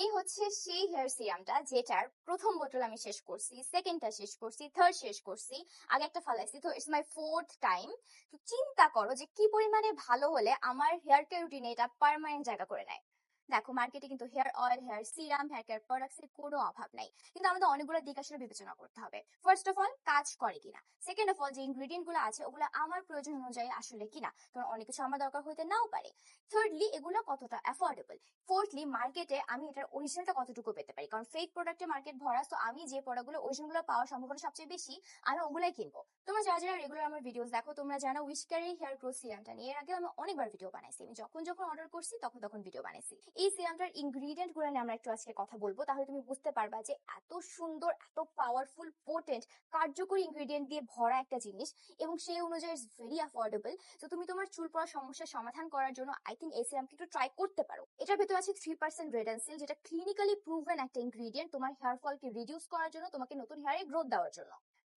এই হচ্ছে সেই হেয়ার সিরামটা যেটার প্রথম বোতল আমি শেষ করছি সেকেন্ডটা শেষ করছি থার্ড শেষ করছি, আগে একটা ফালাইছি। তো ইটস মাই ফোর্থ টাইম চিন্তা করো যে কি পরিমাণে ভালো হলে আমার হেয়ার কেয়ার রুটিনে এটা পারমানেন্ট জায়গা করে নেয়। দেখো মার্কেটে কিন্তু hair oil hair serum hair care products এর কোনো অভাব নাই। কিন্তু আমাদের অনেকগুলো দিক আসলে বিবেচনা করতে হবে। ফার্স্ট অফ অল কাজ করে কিনা। সেকেন্ড অফ অল যে ইনগ্রিডিয়েন্টগুলো আছে, ওগুলো আমার প্রয়োজন অনুযায়ী আসলে কিনা। কারণ অনেক কিছু আমার দরকার হতে নাও পারে। থার্ডলি এগুলো কতটা অ্যাফোর্ডেবল ফোর্থলি মার্কেটে আমি এটার অরিজিনালটা কতটুকু পেতে পারি? কারণ ফেক প্রোডাক্টে মার্কেট ভরা তো আমি যে প্রোডাক্টগুলো অরিজিনাল পাওয়ার সম্ভাবনা সবচেয়ে বেশি, আমি ওগুলাই কিনবো। তোমরা যারা যারা রেগুলার আমার ভিডিওস দেখো, তোমরা জানো উইশকারের হেয়ার গ্রোথ সিরামটা নিয়ে এর আগে আমি অনেকবার ভিডিও বানাইছি। আমি যখন যখন অর্ডার করছি, তখন তখন ভিডিও বানাইছি। এই সিরামটার ইনগ্রিডিয়েন্টগুলো নিয়ে আমরা একটু আজকে কথা বলব। তাহলে তুমি বুঝতে পারবা যে এত সুন্দর, এত পাওয়ারফুল পোটেন্ট কার্যকরী ইনগ্রিডিয়েন্ট দিয়ে ভরা একটা জিনিস এবং সেই অনুযায়ী ইটস ভেরি অ্যাফোর্ডেবল তো তুমি তোমার চুল পড়ার সমস্যার সমাধান করার জন্য আই থিঙ্ক এই সিরামকে একটু ট্রাই করতে পারো। এটার ভেতরে আছে থ্রি পার্সেন্ট রেডেন্সিল যেটা ক্লিনিক্যালি প্রুভেন একটা ইনগ্রিডিয়েন্ট তোমার হেয়ার ফলকে রিডিউস করার জন্য, তোমাকে নতুন হেয়ারে গ্রোথ দেওয়ার জন্য।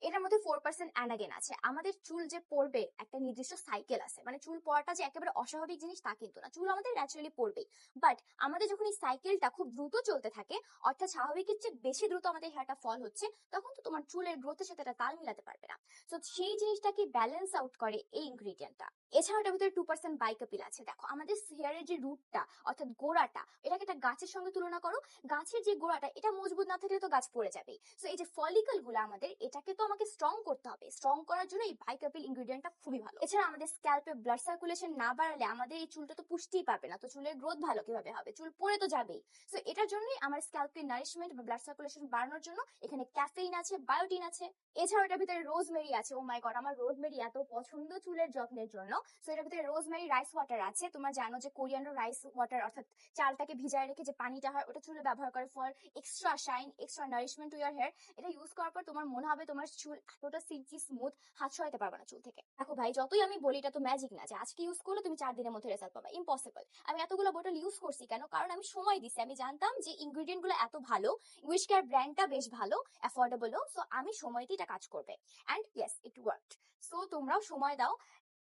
এটার মধ্যে ফোর পার্সেন্ট অ্যানাগেন আছে। আমাদের চুল যে পড়বে, একটা নির্দিষ্ট সাইকেল আছে। মানে চুল পড়াটা যে একেবারে অস্বাভাবিক জিনিস তা কিন্তু না। চুল আমাদের ন্যাচারালি পড়বেই। বাট আমাদের যখন এই সাইকেলটা খুব দ্রুত চলতে থাকে, অর্থাৎ স্বাভাবিকের চেয়ে বেশি দ্রুত আমাদের হেয়ারটা ফল হচ্ছে, তখন তো তোমার চুলের গ্রোথের সাথে এটা তাল মিলাতে পারবে না। তো সেই জিনিসটাকে ব্যালেন্স আউট করে এই ইনগ্রিডিয়েন্টটা এছাড়াও এটার ভিতরে টু পার্সেন্ট বাইকাপিল আছে। দেখো, আমাদের হেয়ারের যে রুটটা অর্থাৎ গোড়াটা, এটাকে একটা গাছের সঙ্গে তুলনা করো। গাছের যে গোড়াটা, এটা মজবুত না থাকলে তো গাছ পড়ে যাবে তো এই যে ফলিকলগুলো আমাদের, এটাকে তো আমাকে স্ট্রং করতে হবে। স্ট্রং করার জন্য এই বাইকাপিল ইনগ্রিডিয়েন্টটা খুবই ভালো। এছাড়া আমাদের স্ক্যাল্পে ব্লাড সার্কুলেশন না বাড়ালে আমাদের এই চুলটা তো পুষ্টিই পাবে না, তো চুলের গ্রোথ ভালো কীভাবে হবে? চুল পড়ে তো যাবেই। তো এটার জন্যই আমার স্ক্যাল্পকে নারিশমেন্ট বা ব্লাড সার্কুলেশন বাড়ানোর জন্য এখানে ক্যাফেইন আছে বায়োটিন আছে। এছাড়াও এটার ভিতরে রোজমেরি আছে। ও মাই গড আমার রোজমেরি এত পছন্দ চুলের যত্নের জন্য। তো এটার ভিতরে রোজমেরি রাইস ওয়াটার আছে। তোমরা জানো যে কোরিয়ান্ডার রাইস ওয়াটার অর্থাৎ চালটাকে ভিজায় রেখে যে পানিটা হয়, ওটা চুলে ব্যবহার করে for extra shine extra nourishment to your hair এটা ইউজ করার পর তোমার মনে হবে তোমার চুল এতটা সিল্কি স্মুথ হাত সরাতে পারবে না চুল থেকে। দেখো ভাই, যতই আমি বলি এটা তো ম্যাজিক না, যে আজকে ইউজ করলে তুমি চার দিনের মধ্যে রেজাল্ট পাবা। ইম্পসিবল আমি এতগুলো বোতল ইউজ করছি কেন? কারণ আমি সময় দিছি। আমি জানতাম যে ইনগ্রিডিয়েন্টগুলো এত ভালো উইশ কেয়ার ব্র্যান্ডটা বেশ ভালো অ্যাফোর্ডেবলও সো আমি সময় দিয়ে এটা কাজ করবে। And yes it work so তোমরাও সময় দাও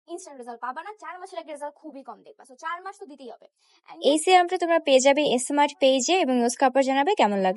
ইনস্ট্যান্ট রেজাল্ট পাবা না, চার মাসের একটা রেজাল্ট খুবই কম দেখবা। সো চার মাস তো দিতেই হবে। এই সিরামটা তোমরা পেয়ে যাবে স্মার্ট পেজে এবং ইউজ করার জানাবে, কেমন লাগল?